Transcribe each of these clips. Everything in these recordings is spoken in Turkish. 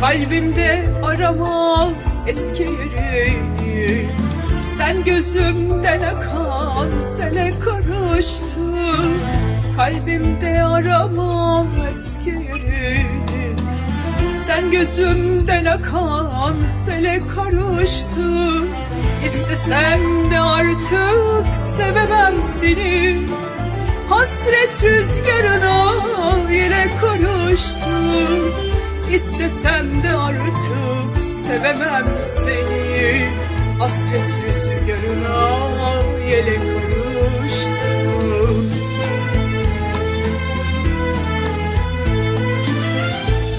Kalbimde arama eski yerini Sen gözümden akan sele karıştın Kalbimde arama eski yerini Sen gözümden akan sele karıştın İstesem de artık sevemem seni. Hasret rüzgarına İstesem de artık sevemem seni. Hasret rüzgarına yele karıştım.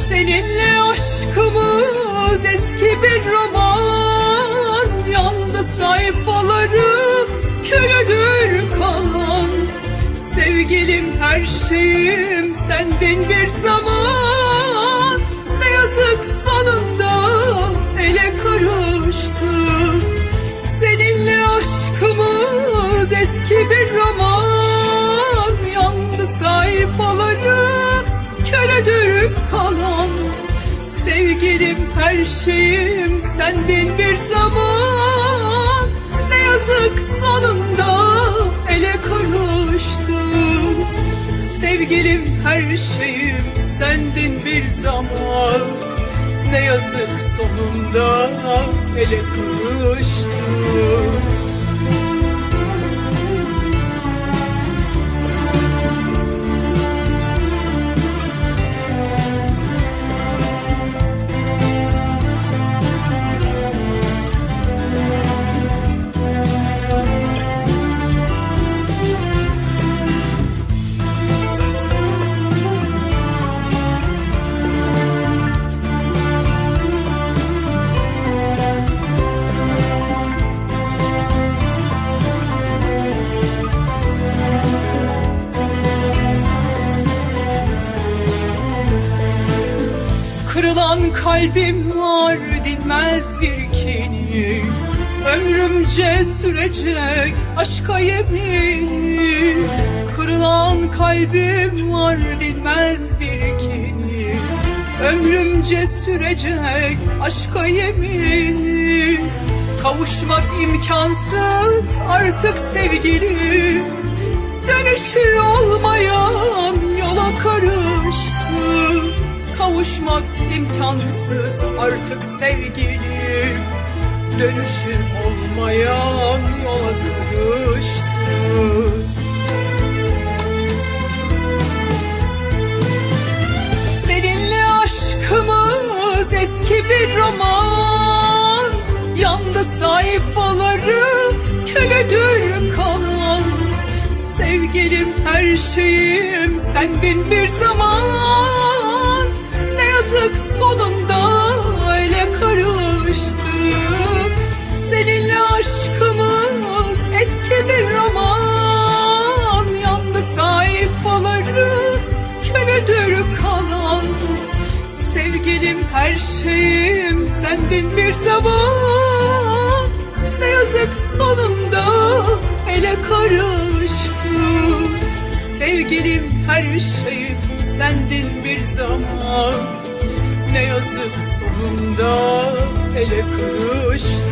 Seninle aşkımız eski bir roman. Yandı sayfaları külüdür kalan. Sevgilim her şeyim sendin bir zaman roman Yandı sayfaları köredir kalan. Sevgilim her şeyim sendin bir zaman. Ne yazık sonunda ele karıştı Sevgilim her şeyim sendin bir zaman. Ne yazık sonunda ele karıştı kalbim var dinmez bir kini. Ömrümce sürecek aşka yemin. Kırılan kalbim var dinmez bir kini. Ömrümce sürecek aşka yemin. Kavuşmak imkansız artık sevgilim. Dönüşü olmayan yola karıştı Kavuşmak imkansız. Artık sevgilim Dönüşü olmayan yola karıştı Seninle aşkımız eski bir roman. Yandı sayfaları külüdür kalan. Sevgilim her şeyim sendin bir zaman sendin bir zaman Ne yazık sonunda ele karıştı. Sevgilim her şeyim sendin bir zaman. Ne yazık sonunda ele karıştı